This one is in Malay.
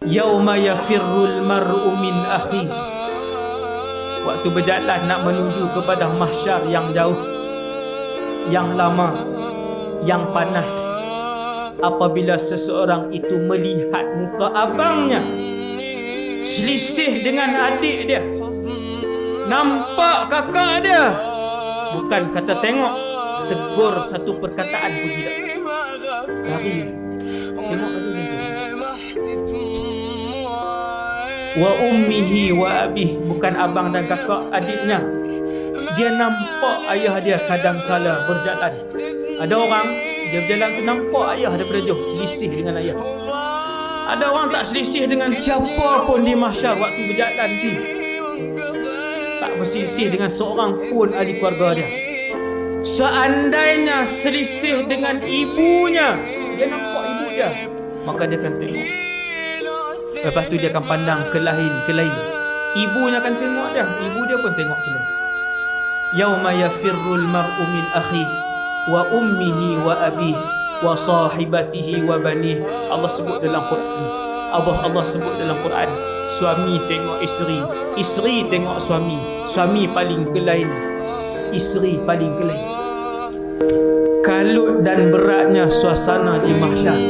Yauma yafirrul mar'u min akhi. Waktu berjalan nak menuju kepada mahsyar yang jauh. Yang lama. Yang panas. Apabila seseorang itu melihat muka abangnya selisih dengan adik dia. Nampak kakak dia. Bukan kata tengok, tegur satu perkataan pun tidak. Lari. Wa ummihi wa abih bukan abang dan kakak adiknya. Dia nampak ayah dia kadang-kala berjalan. Ada orang dia berjalan tu nampak ayah daripada jauh selisih dengan ayah. Ada orang tak selisih dengan siapa pun di mahsyar waktu berjalan tu. Tak berselisih dengan seorang pun ahli keluarga dia. Seandainya selisih dengan ibunya, dia nampak ibu dia, maka dia akan tengok. Lepas tu dia akan pandang ke lain, ke lain. Ibunya akan tengok dia, ibu dia pun tengok ke lain. Yauma yafirrul mar'u min akhi wa ummihi wa abihi wa sahibatihi wa banih. Allah sebut dalam Quran. Allah Allah sebut dalam Quran. Suami tengok isteri, isteri tengok suami, suami paling ke lain, isteri paling ke lain. Kalut dan beratnya suasana di mahsyar.